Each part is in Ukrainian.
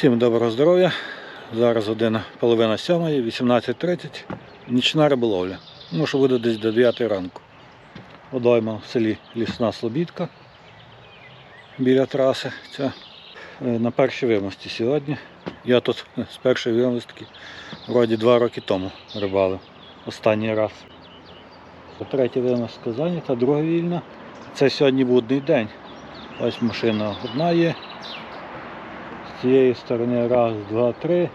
Всім доброго здоров'я. Зараз година половина сьомої, 18.30. Нічна риболовля. Ну, що буде десь до 9 ранку. Водойма в селі Лісна Слобідка біля траси. Це на першій вимості сьогодні. Я тут з першої вимостки вроді два роки тому рибалив. Останній раз. Третя вимостка зайнята, друга вільна. Це сьогодні будний день. Ось машина одна є. З цієї сторони раз, два, три.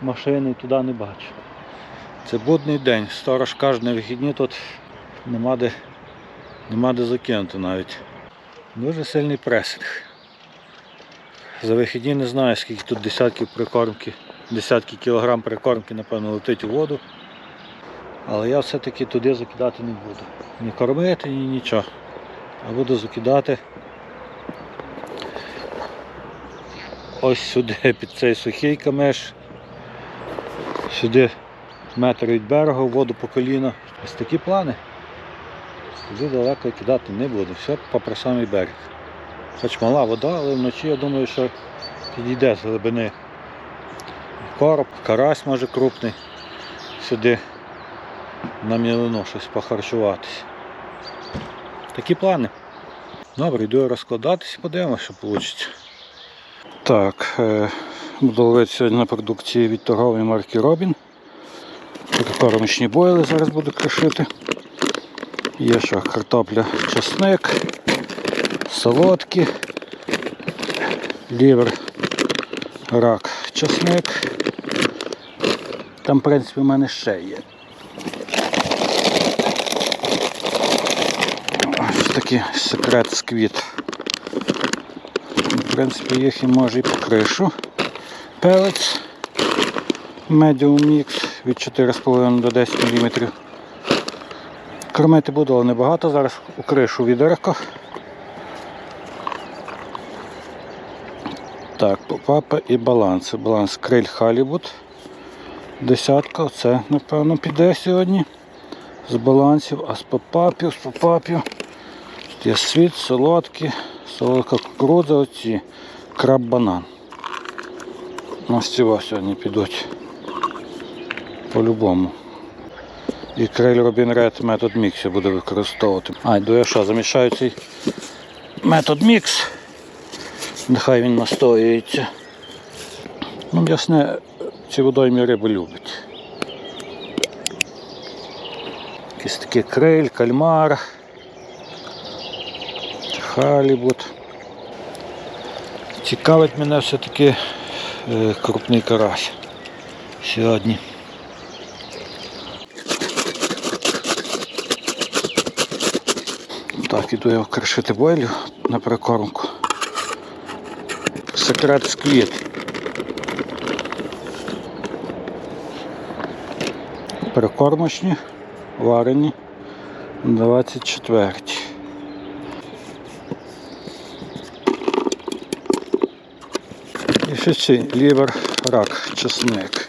Машини туди не бачу. Це будний день. Сторож каже, на вихідні тут нема де, нема де закинути навіть. Дуже сильний пресинг. За вихідні не знаю, скільки тут десятків прикормки, десятки кілограм прикормки, напевно, летить у воду. Але я все-таки туди закидати не буду. Ні кормити, ні нічого. А буду закидати ось сюди, під цей сухий камеш. Сюди метр від берега, воду по коліна. Ось такі плани. Туди далеко кидати не буду. Все попри самий берег. Хоч мала вода, але вночі я думаю, що підійде з глибини. Короб, карась може крупний. Сюди на мілину щось похарчуватись. Такі плани. Добре, йду я розкладатись, подивимося, що вийде. Так, е, буду ловити сьогодні на продукції від торгової марки Робін. Прикормочні бойли зараз буду кришити. Є що картопля, чесник, солодкі, лівер, рак, чесник. Там, в принципі, в мене ще є. Ось такий секрет сквіт. В принципі, їх і може і по кришу. Пелець Medium Mix від 4,5 до 10 мм. Кормити буду, але небагато. Зараз у кришу відерко. Так, попапа і баланс. Баланс криль Халібут. Десятка, це напевно піде сьогодні. З балансів, а з попапів, з попапів. Є світ, солодкі, солодка кукурудза, оці краб-банан. Ось ці ось сьогодні підуть. По-любому. І крель Robin Red метод мікс я буду використовувати. А, йду я що, замішаю цей метод мікс. Нехай він настоюється. Ну, ясне, ці водоймі риби любить. Якийсь такий крель, кальмар, халібут. Цікавить мене все-таки е, крупний карась сьогодні. Так, іду я вкришити бойлю на прикормку. Секрет сквіт. Прикормочні, варені, 24. Ще ці лівер, рак, чесник.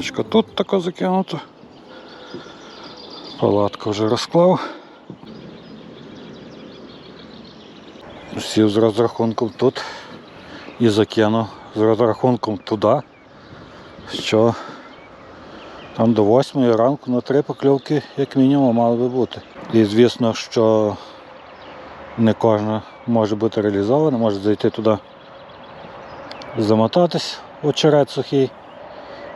Ще тут така закинута. Палатка вже розклав. Сів з розрахунком тут і закинув з розрахунком туди, що там до 8 ранку на три покльовки як мінімум мали би бути. І звісно, що не кожна може бути реалізована, може зайти туди, замотатись очерет сухий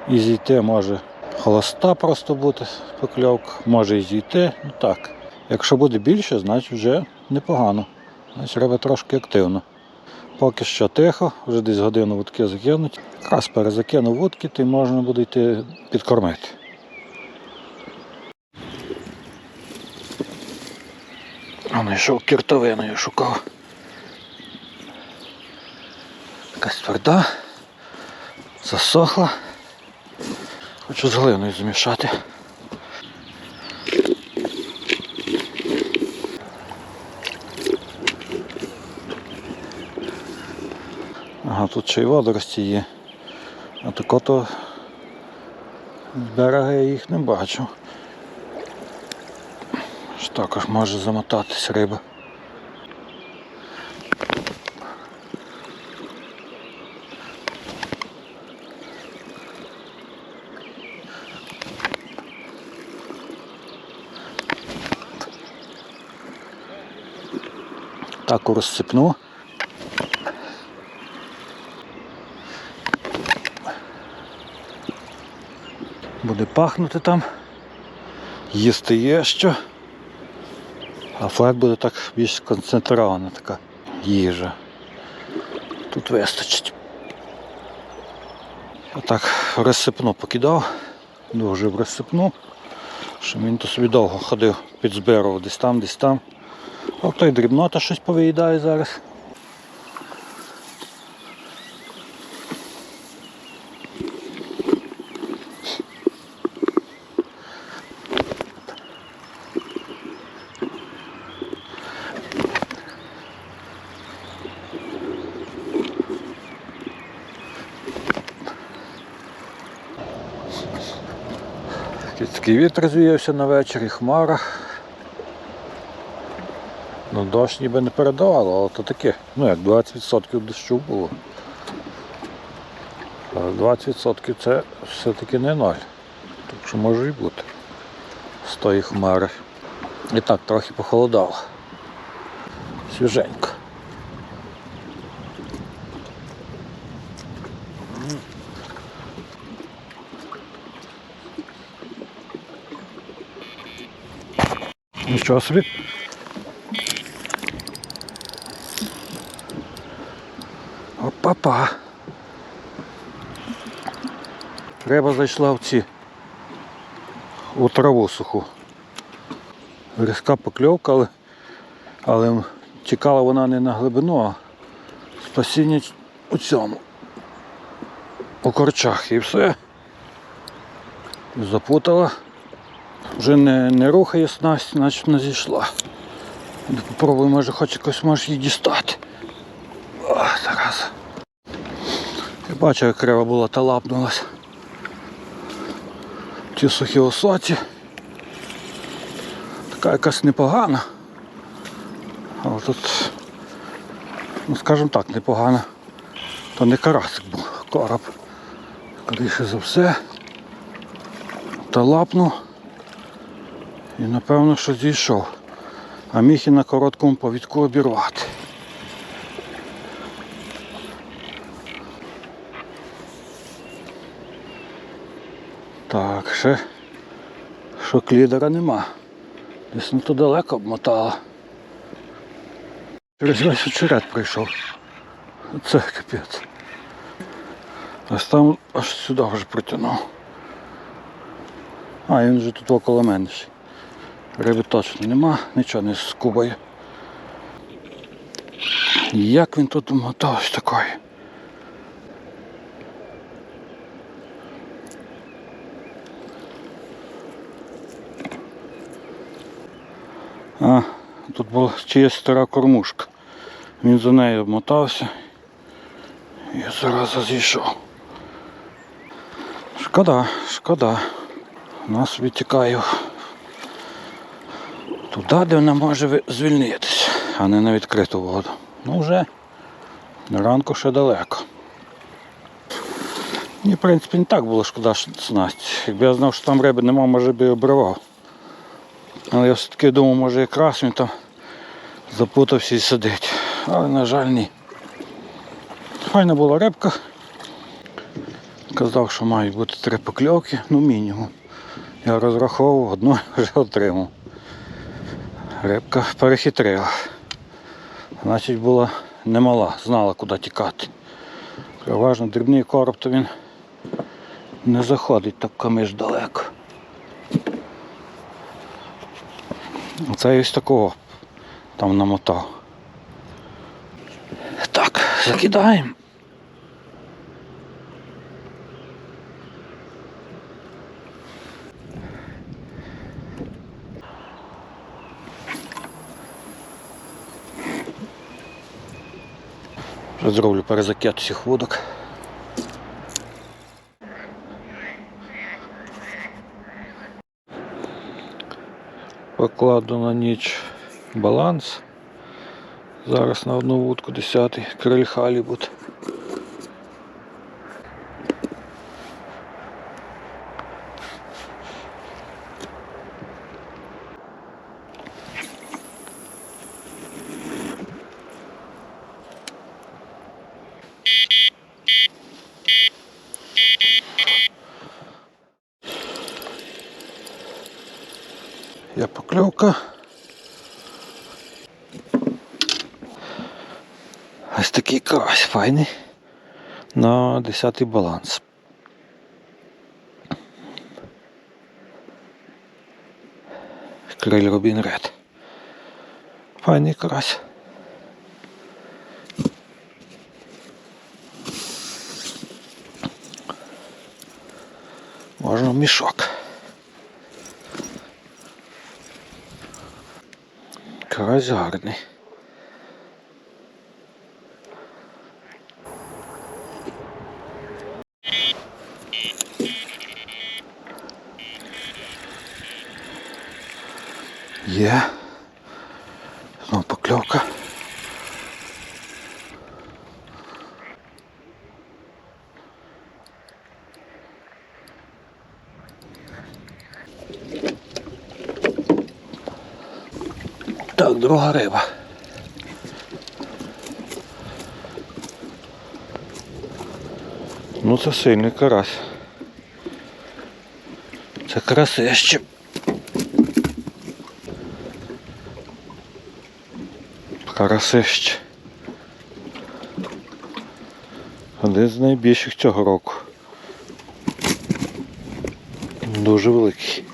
і зійти може холоста просто бути покльовка, може і зійти. Ну так. Якщо буде більше, значить вже непогано. Значить треба трошки активно. Поки що тихо, вже десь годину вудки закинуть. Якраз перезакинув вудки, то можна буде йти підкормити. А знайшов кіртовиною шукав. Якась тверда, засохла. Хочу з глиною змішати. Ага, тут ще й водорості є. А тако то з берега я їх не бачу. Також може замотатись риба. Так розсипну. Буде пахнути там. Їсти є що. А флаг буде так більш концентрована така їжа. Тут вистачить. Отак розсипну покидав, дуже розсипну, щоб він то собі довго ходив, підзбирував десь там, десь там. А той дрібнота щось повиїдає зараз. Такий вітер звіявся на вечір і хмара. Ну, дощ ніби не передавало, але то таке, ну як 20% дощу було. 20% це все-таки не ноль. Так що може і бути. З тої хмари. І так, трохи похолодало. Свіженько. Нічого собі. Опа-па. Риба зайшла в ці у траву суху. Різка покльовка, але, але чекала вона не на глибину, а спасіння у цьому. У корчах і все. Запутала. Вже не, не рухає снасть, значить вона зійшла. Попробуй, може хоч якось можеш її дістати. О, зараз. Я бачу, як криво була та лапнулась. Ті сухі осоці. Така якась непогана. А тут, ну скажімо так, непогана. То не карасик був, короб. Скоріше за все. Та лапнув. І напевно, що зійшов. А міг і на короткому повідку обірвати. Ще що клідера нема. Десь не то далеко обмотала. Через весь очерет прийшов. Це капець. Ось там аж сюди вже протягнув. А, він вже тут около мене. Риби точно нема, нічого не скубає. Як він тут мотався такої? А, тут була чиясь стара кормушка. Він за нею обмотався і зараз зійшов. Шкода, шкода. Нас відтікає туди, де вона може звільнитися, а не на відкриту воду. Ну вже до ранку ще далеко. Мені, в принципі, не так було шкода снасті. Якби я знав, що там риби нема, може би обривав. Але я все-таки думав, може якраз він там запутався і сидить. Але, на жаль, ні. Файна була рибка. Казав, що мають бути три покльовки, ну мінімум. Я розраховував, одну вже отримав. Рибка перехитрила. Значить була немала, знала куди тікати. Переважно дрібний короб, то він не заходить так камиш далеко. Це ось такого там намотав. Так, закидаємо. Зроблю перезакет всіх вудок. Покладу на ніч баланс. Зараз на одну вудку 10 криль халібут. Я покльовка. Ось такий карась файний на 10 баланс. Криль Робін Ред. Файний карась. Можна в мішок. Карась гарний. Є. Знову покльовка. Так, друга риба. Ну це сильний карась. Це карасище. Карасище. Один з найбільших цього року. Дуже великий.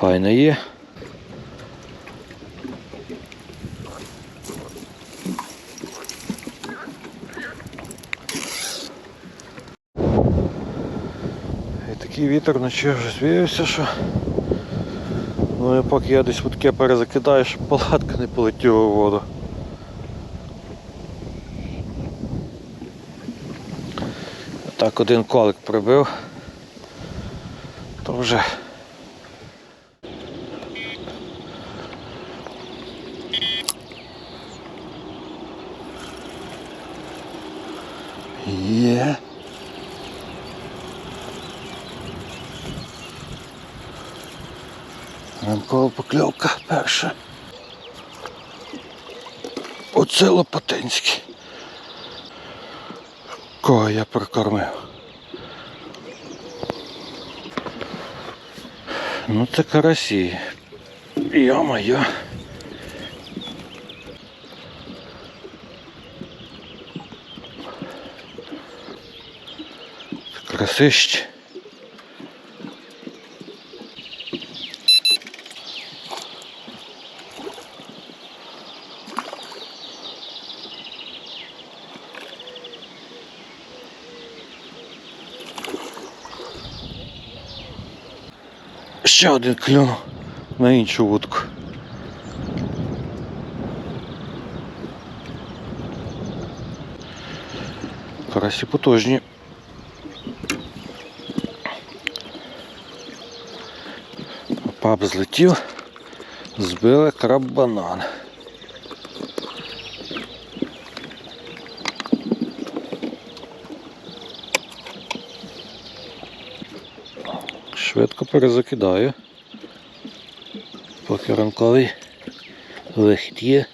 Файно є. І такий вітер вночі вже звіявся, що ну і поки я десь таке перезакидаю, щоб палатка не полетіла у воду. Так один колик прибив, то вже Є. Ранкова покльовка перша. Оце Лопатинський. Кого я прокормив? Ну це карасі. Йо-моє. Красище. Ще один клюн на іншу вудку. Карасі потужні. Пап злетів, збили краб-банан. Швидко перезакидаю. Поки ранковий вихід є.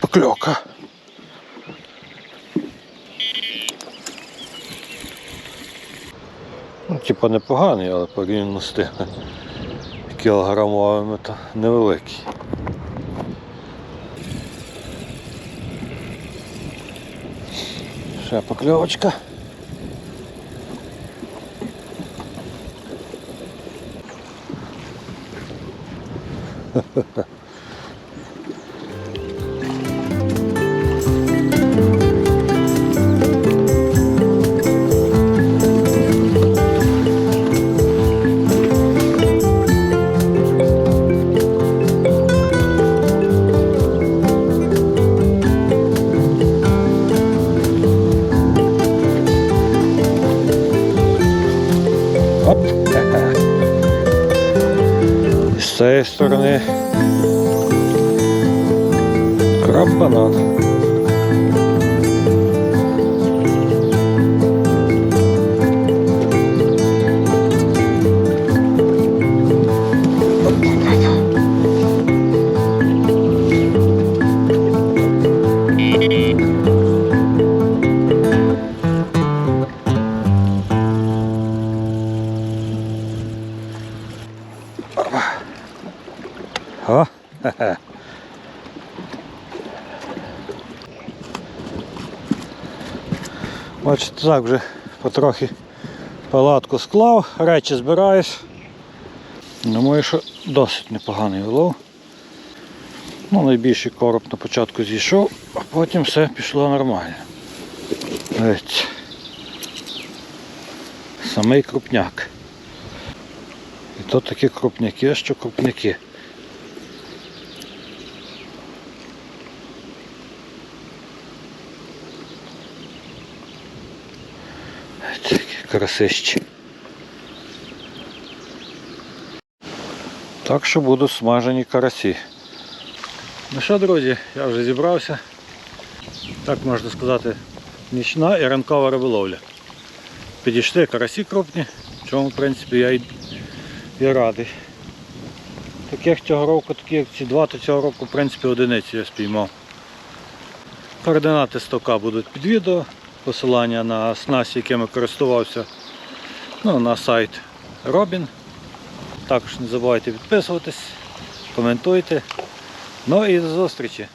Покльока. Ну, типа непоганий, але порівняно з тими кілограмовими то невеликий. Ще покльовочка. Оп. Цієї сторони Бачите, так вже потрохи палатку склав, речі збираюсь. Думаю, що досить непоганий улов. Ну, найбільший короб на початку зійшов, а потім все пішло нормально. Ось. Самий крупняк. І то такі крупняки, що крупняки. Такі красищі. Так що будуть смажені карасі. Ну що, друзі, я вже зібрався. Так можна сказати, нічна і ранкова риболовля. Підійшли карасі крупні, чому в принципі я і, і радий. Таких цього року, такі як ці два, то цього року в принципі одиниці я спіймав. Координати ставка будуть під відео, посилання на снасті, якими користувався ну, на сайт Робін. Також не забувайте підписуватись, коментуйте. Ну і до зустрічі!